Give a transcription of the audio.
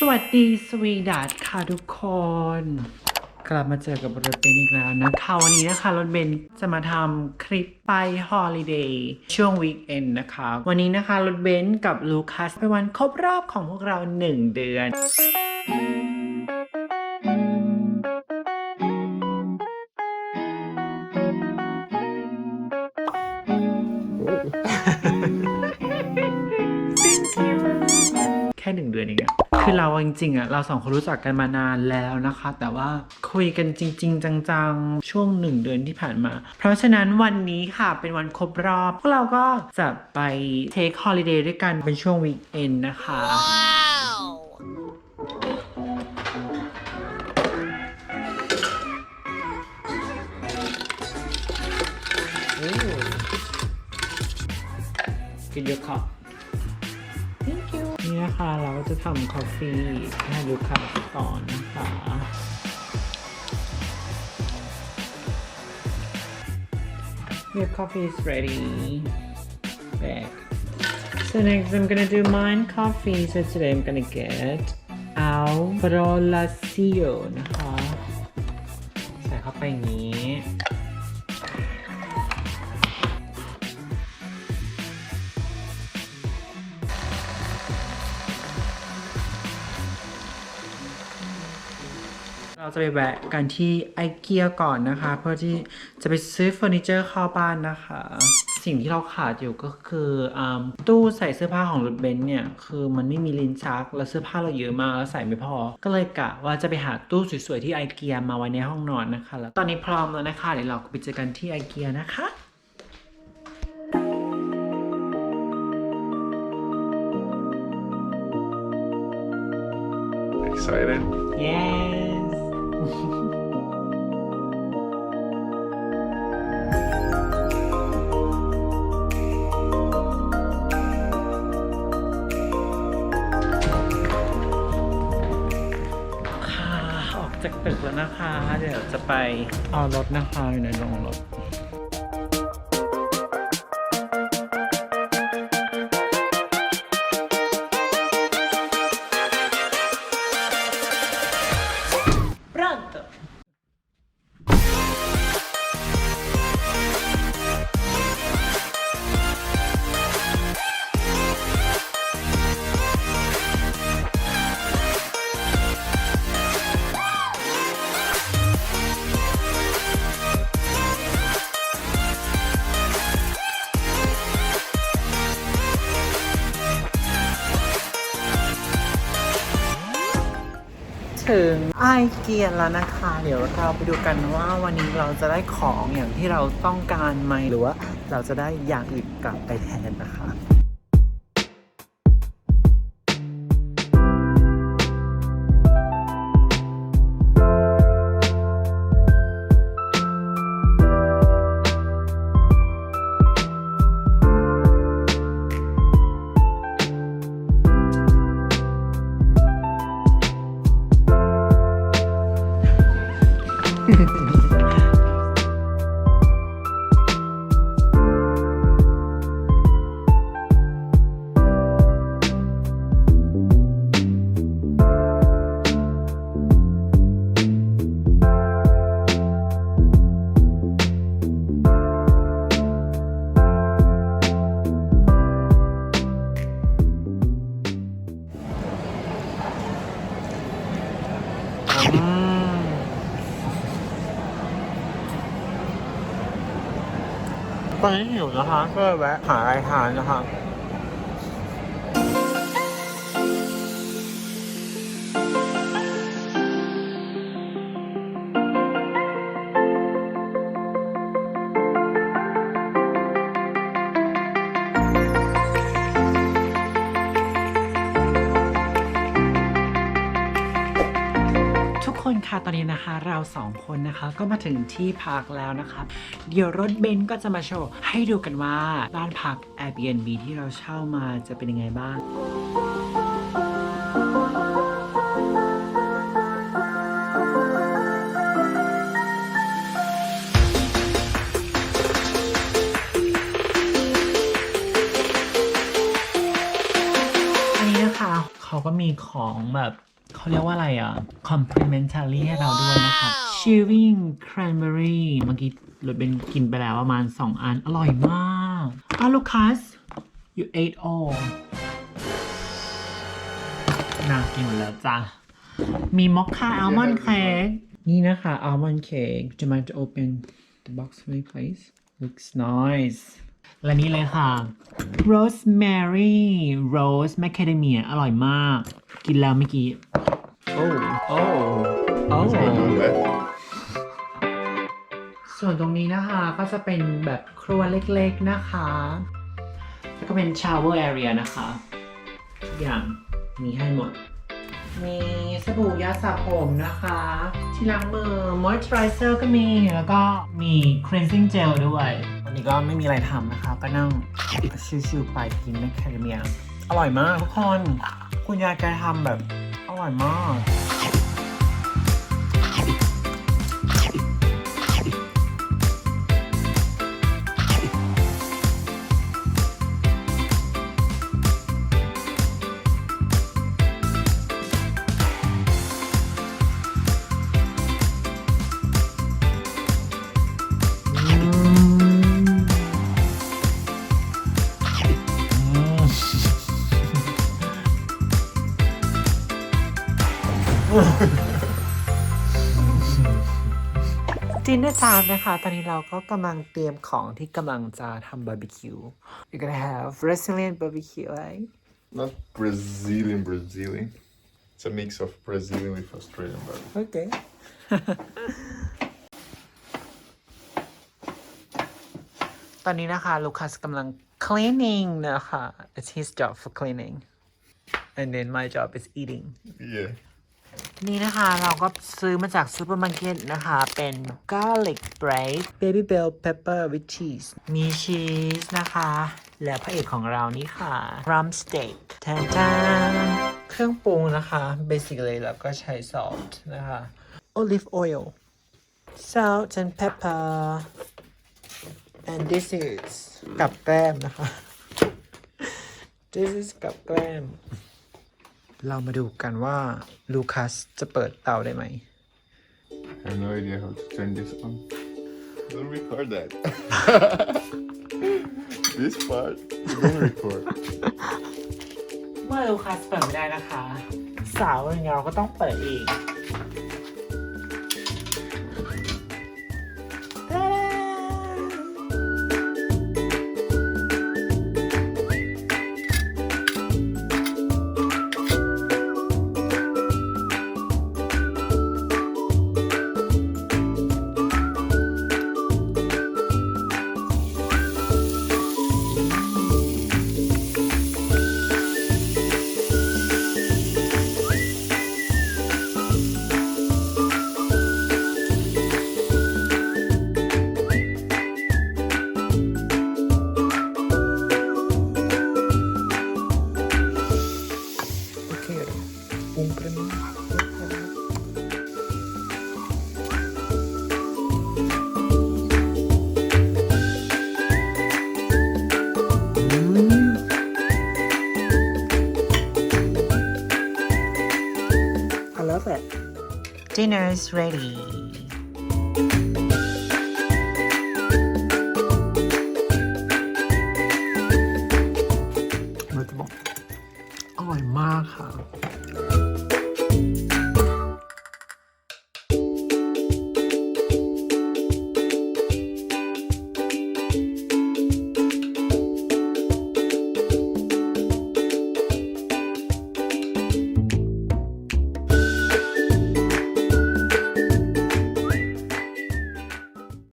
สวัสดีสวีดัตค่ะทุกคน กลับมาเจอกับรถเบนซ์อีกแล้วนะคะวันนี้นะคะรถเบนซ์จะมาทำคลิปไปฮอลิเดย์ช่วงวีคเอนนะคะ วันนี้นะคะรถเบนซ์กับลูคัสเป็นวันครบรอบของพวกเรา 1 เดือน คือาจริงๆอะเราสองคนรู้จักกันมานานแล้วนะคะ แต่ว่าคุยกันจริง ๆ จังๆ ช่วงหนึ่งเดือนที่ผ่านมา เพราะฉะนั้นวันนี้ค่ะเป็นวันครบรอบ พวกเราก็จะไปเทคฮอลิเดย์ด้วยกันเป็นช่วงวีคเอนนะคะ กินเยอะค่ะ นะคะ เราจะทำกาแฟให้ลูกค้าก่อนนะคะ Your coffee is ready. Back. So next I'm gonna do mine coffee. So today I'm gonna get Albrolacio นะคะ ใส่เข้าไปอย่างนี้ เราจะไปแวะกันที่ไอเกียก่อนนะคะ เพื่อที่จะไปซื้อเฟอร์นิเจอร์เข้าบ้านนะคะ สิ่งที่เราขาดอยู่ก็คืออาตู้ใส่เสื้อผ้าของรถเบนซ์เนี่ย คือมันไม่มีลิ้นชัก แล้วเสื้อผ้าเราเยอะมากแล้วใส่ไม่พอ ก็เลยกะว่าจะไปหาตู้สวยๆที่ไอเกียมาไว้ในห้องนอนนะคะ แล้วตอนนี้พร้อมแล้วนะคะเดี๋ยวเราไปเจอกันที่ไอเกียนะคะ Excited? yes ค่ะออกจากตึกแล้วนะคะ เดี๋ยวจะไปเอารถนะคะอยู่ในโรงรถ ถึงไอเกียแล้วนะคะ เดี๋ยวเราไปดูกันว่าวันนี้เราจะได้ของอย่างที่เราต้องการไหมหรือว่าเราจะได้อย่างอื่นกลับไปแทนนะคะ ตอนนี้หิวนะคะก็แวะหาอะไรทานนะคะ ตอนนี้นะคะเราสองคนนะคะก็มาถึงที่พักแล้วนะคะเดี๋ยวรถเบนซ์ก็จะมาโชว์ให้ดูกันว่าบ้านพัก Airbnb ที่เราเช่ามาจะเป็นยังไงบ้างอันนี้นะคะเขาก็มีของแบบ เขาเรียกว่าอะไรอะ complimentary ให้เราด้วยนะครับ chewing cranberry เมื่อกี้รถเป็นกินไปแล้วประมาณ 2 อัน อร่อยมากอะลูคัส you ate all น่ากินหมดแล้วจ้ะ มีมอคค่าอัลมอนด์เค้กนี่นะคะอัลมอนด์เค้กจะมา open the box for me please looks nice และนี่เลยค่ะ rosemary rose macadamia อร่อยมาก กินแล้วเมื่อกี้ โอ้โอ้โอ้ What's going on there? ส่วนตรงนี้นะคะก็จะเป็นแบบครัวเล็กๆนะคะ แล้วก็เป็น shower area นะคะทุกอย่างมีให้หมด มีสบู่ยาสระผมนะคะ ที่ล้างมือ moisturizer ก็มี แล้วก็มี cleansing gel ด้วยวันนี้ก็ไม่มีอะไรทำนะคะ ก็นั่งชิวๆไปกินแมคคาเดเมีย อร่อยมากทุกคน คุณยายแกทำแบบ อร่ จินเนอร์จานนะคะ ตอนนี้เราก็กำลังเตรียมของที่กำลังจะทำบาร์บีคิว You're gonna have Brazilian barbecue right Not Brazilian, Brazilian. It's a mix of Brazilian with Australian barbecue. Okay ตอนนี้นะคะลูคัสกำลัง cleaning นะคะ It's his job for cleaning and then my job is eating Yeah. นี่นะคะเราก็ซื้อมาจากซูเปอร์มาร์เก็ตนะคะ เป็น garlic bread baby bell pepper with cheese มีชีสนะคะ และพระเอกของเรานี่ค่ะ rum steak แทนทานเครื่องปรุงนะคะ basically เราก็ใช้ salt นะคะ olive oil salt and pepper and this is กับแกล้มนะคะ this is กับแกล้ม เรามาดูกันว่าลูคัสจะเปิดเตาได้ไหม I have no idea how to turn this on. Don't record that. this part, you don't record. เมื่อลูคัสเปิดไม่ได้นะคะ สาวอย่างเราก็ต้องเปิดเอง โอเคปรุงประมาณอืม I love it. Dinner's ready.